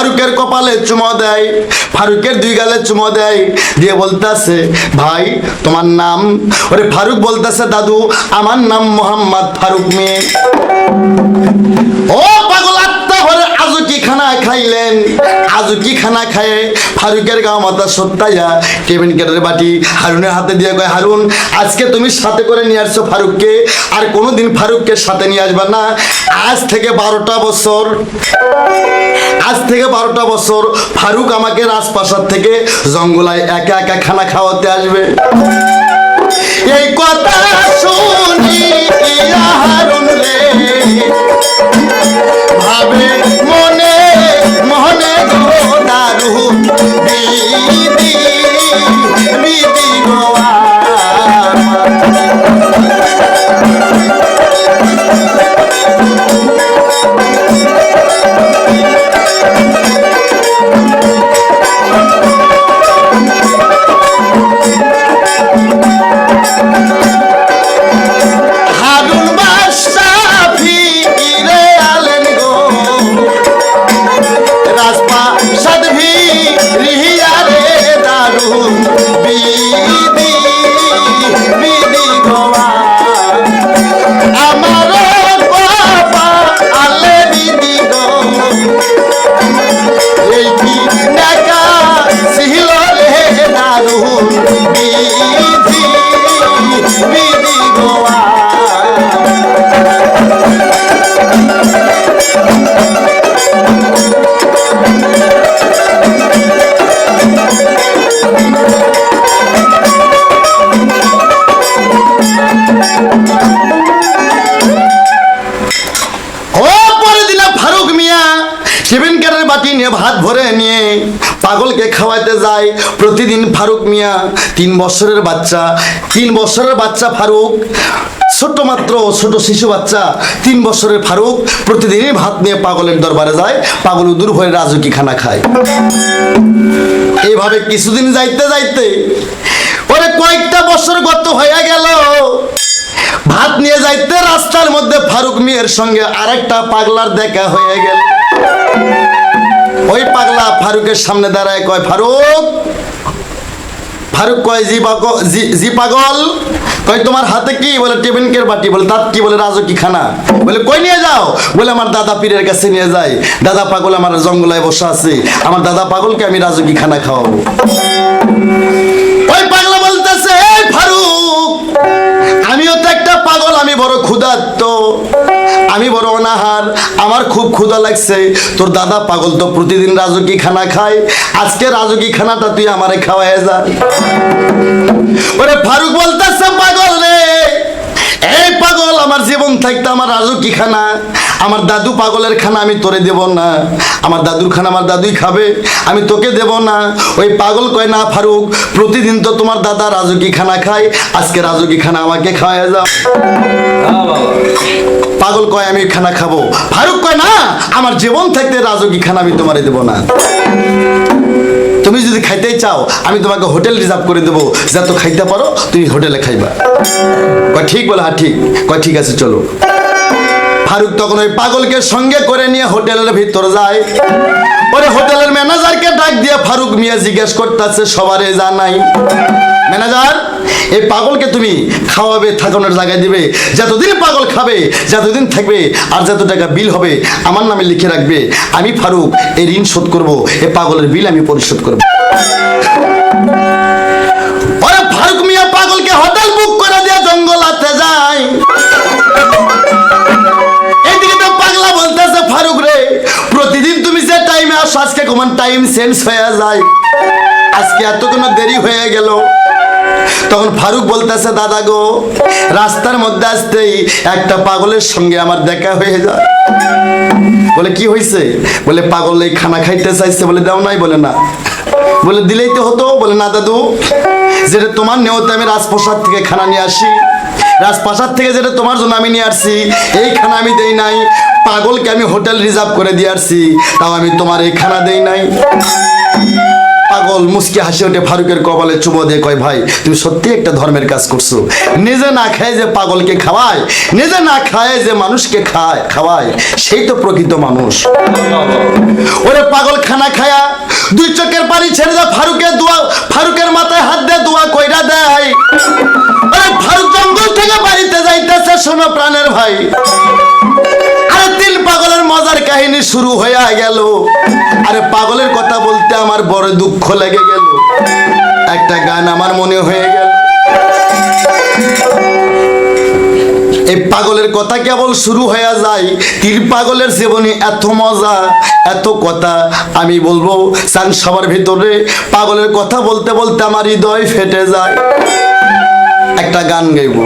ফারুকের কপালে চুমো দেয়, ফারুকের দুই গালে চুমো দেয়। দিয়ে বলতেছে, ভাই, তোমার নাম? ওরে ফারুক বলতেছে, দাদু, আমার নাম মোহাম্মদ ফারুক মেয়ে ও পাগল খানা খাইলেন? আজও কি খানা খায়? ফারুকের গাও মাতা সত্যাইয়া টেবিন কেটের বাটি হারুনের হাতে দিয়ে কয়, হারুন, আজকে তুমি সাথে করে নিয়ে আসছো ফারুককে, আর কোনোদিন ফারুককে সাথে নিয়ে আসবে না। আজ থেকে বারোটা বছর, আজ থেকে বারোটা বছর ফারুক আমাকে রাজপ্রাসাদ থেকে জঙ্গলায় একা একা খানা খাওয়াতে আসবে। এই কথা শুনি হারুন রে, ভাবে মনে নিয়ে পাগলকে খাওয়াইতে যায়। প্রতিদিন ফারুক মিয়া, তিন বছরের বাচ্চা, তিন বছরের বাচ্চা ফারুক, ছোট মাত্র ছোট শিশু বাচ্চা, তিন বছরের ফারুক প্রতিদিনই ভাত নিয়ে পাগলের দরবারে যায়, পাগল দূর হয়ে রাজুকি খানা খায়। এইভাবে কিছুদিন যাইতে যাইতে ওরে কয়েকটা বছর গত হয়ে গেল। ভাত নিয়ে যাইতে রাস্তার মধ্যে ফারুক মিয়ার সঙ্গে আরেকটা পাগলার দেখা হয়ে গেল। ওই পাগলা ফারুকের সামনে দাঁড়ায় কয়, ফারুক ফারুক কয়, জি পাগল জি- পাগল? কয়, তোমার হাতে কি? বলে টেবিনকের বাটি? বলে তার কি? বলে, রাজু খানা? বলে, কই নিয়ে যাও? বলে, আমার দাদা পীরের কাছে নিয়ে যাই। দাদা পাগল আমার জঙ্গলায় বসে আছে। আমার দাদা পাগলকে আমি রাজু খানা খাওয়াবো? আমার খুব ক্ষুধা লাগছে। তোর দাদা পাগল তো প্রতিদিন রাজকী খানা খায়। আজকে রাজকী খানাটা তুই আমারে খাওয়াই যা। ওরে ফারুক বলতেছে পাগল পাগল আমার জীবন থাকতে আমার রাজুকি খানা? আমার দাদু পাগলের খানা আমি তোরে দেব না। আমার দাদুর খানা আমার দাদুই খাবে, আমি তোকে দেব না। ওই পাগল কয়, না ফারুক, প্রতিদিন তো তোমার দাদা রাজুকি খানা খায়? আজকে রাজুকি খানা আমাকে খাওয়াই যাও। পাগল কয়, আমি খানা খাব। ফারুক কয়, না, আমার জীবন থাকতে রাজুকি খানা আমি তোমারে দেব না। তুমি যদি খাইতে চাও, আমি তোমাকে হোটেল রিজার্ভ করে দেবো। যা তো খাইতে পারো, তুমি হোটেলে খাইবা। কয়, ঠিক বলে হ্যাঁ ঠিক। কয়, ঠিক আছে, চলো। ফারুক তখন ওই পাগলকে সঙ্গে করে নিয়ে হোটেলের ভিতর যায়। পরে হোটেলের ম্যানেজারকে ডাক দিয়ে ফারুক মিয়া জিজ্ঞেস করতেছে, সবারে জানাই। ম্যানেজার, এই পাগলকে তুমি খাওয়াবে, থাকানোর জায়গায় দিবে, যতদিন পাগল খাবে, যতদিন থাকবে, আর যত টাকা বিল হবে, আমার নামে লিখে রাখবে। আমি ফারুক, এই ঋণ শোধ করব, এই পাগলের বিল আমি পরিশোধ করব। কমান টাইম চেঞ্জ হয়ে যায়। আজকে এত কোনো দেরি হয়ে গেল। তখন ফারুক বলতেছে, দাদা গো, রাস্তার মধ্যে আসতেই একটা পাগলের সঙ্গে আমার দেখা হয়ে যায়। বলে, কি হয়েছে বলে, পাগল এই খানা খাইতে চাইছে। বলে, দাও নাই। বলে, না। বলে, দিলেই তো হতো। বলে, না দাদু, যেটা তোমার নেওয়াতে আমি রাজপ্রসাদ থেকে খানা নিয়ে আসি। রাজপ্রাসাদ থেকে যেটা তোমার জন্য আমি নিয়ে আসছি এই খানা আমি দেই নাই। পাগলকে আমি হোটেল রিজার্ভ করে দিয়ে আসছি, তাও আমি তোমার এই খানা দেই নাই। পাগল মুসকি হাসি ওঠে ফারুকের কপালে, চুমো দিয়ে কয়, ভাই, তুমি সত্যি একটা ধর্মের কাজ করছ। নিজে না খায় যে পাগলকে খাওয়ায়, নিজে না খায় যে মানুষকে খায়, খাওয়ায়, সেই তো প্রকৃত মানুষ। ওরে পাগল খানা খায়া, দুই চোখের পানি ছেড়ে দেয় ফারুকের দোয়া, ফারুকের মাথায় হাত দিয়ে দোয়া কইরা দেয়। আরে ফারুক জঙ্গল থেকে বাড়িতে যাইতেছে, শোনো প্রাণের ভাই। পাগলের মজার কাহিনী শুরু হয়ে গেল। আরে পাগলের কথা বলতে আমার বড় দুঃখ লেগে গেল। একটা গান আমার মনে হয়ে গেল। এই পাগলের কথা কেবল শুরু হয়ে যায়। তীর পাগলের জীবনে, এত মজা, এত কথা। আমি বলব, চান সবার ভিতরে পাগলের কথা বলতে বলতে আমার হৃদয় ফেটে যায়। একটা গান গাইবো।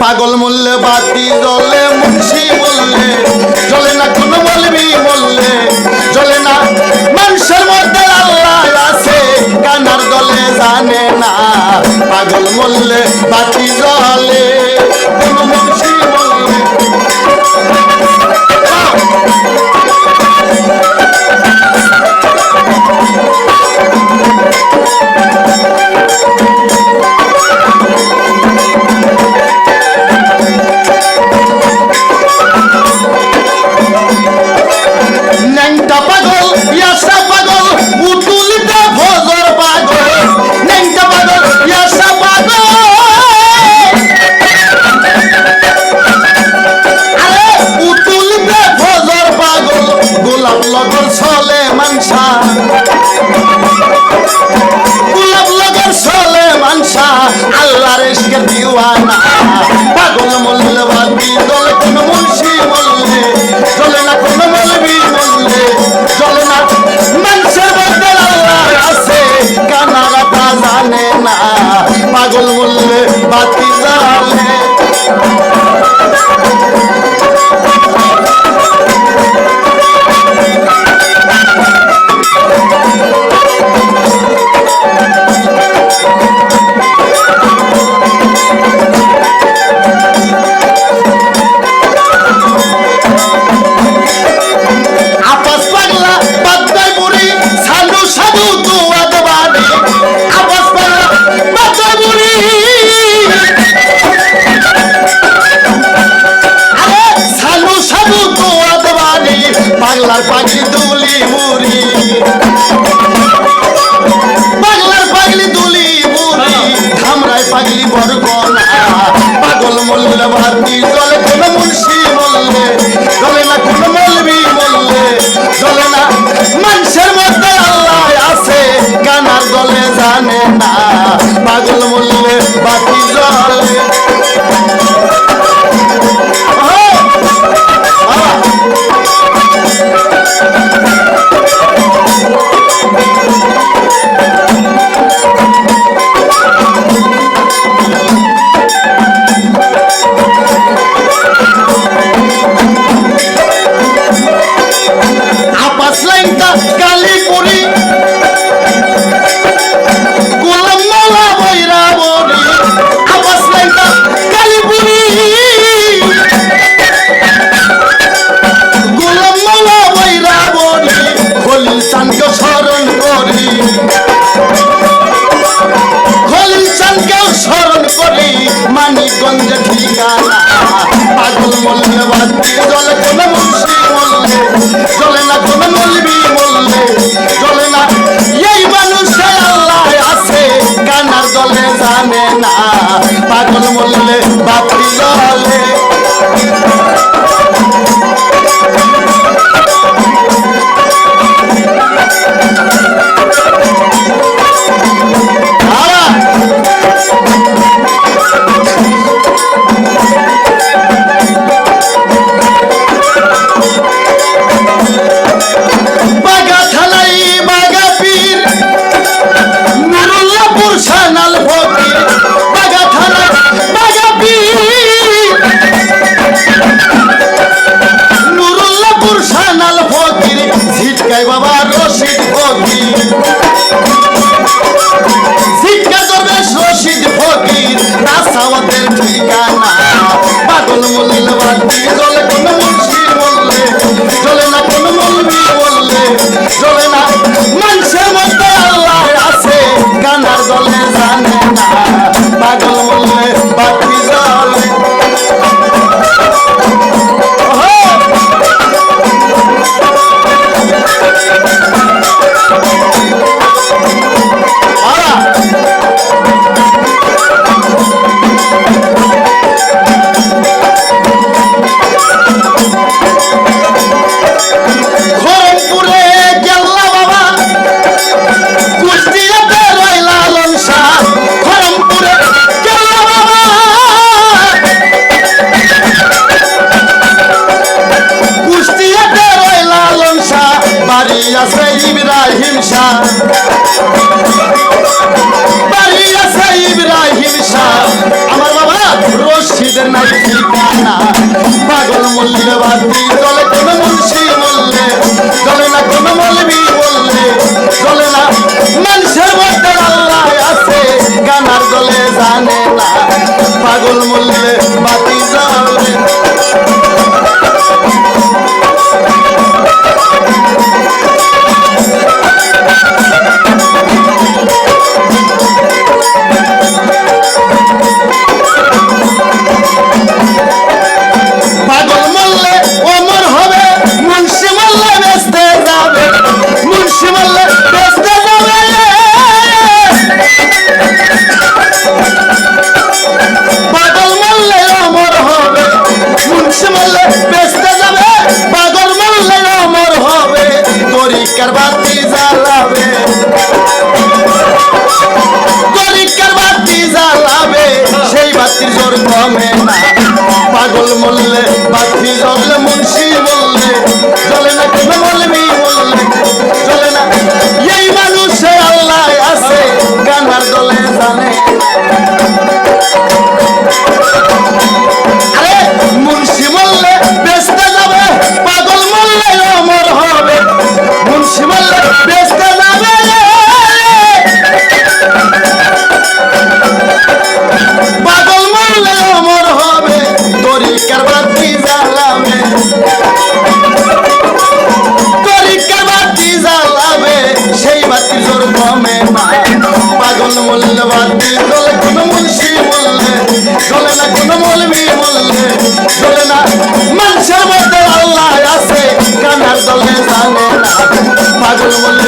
পাগল মূল্যে বাতি জলে মুন্সি বললে জলে না কোনো বলবি বললে জলে না মানুষের মধ্যে আল্লাহ আছে। কানার দলে জানে না, পাগল মূল্যে বাতি জলে পাগলি বরগনা পাগল মল্লে ভাতি জলে কোন মুন্সি মল্লে, জলে না কোন মলবি মল্লে, জলে না মানুষের মধ্যে আল্লাহ আছে, কানার দলে জানে না, পাগল দলে জানে না পাগল মল্লে খাওয়াতে শাহ। বাড়ি আছে ইব্রাহিম শাহ। আমার বাবা রশিদের নাই ঠিকানা। পাগল মূল্যবাদী চলে কোন মুন্সি বললে চলে না কোন মলবি বললে চলে না মানুষের মধ্যে আল্লাহ আছে, গানার দলে জানে না। পাগল মূল্য পাগল মল্লে পাখি Obrigado, eu vou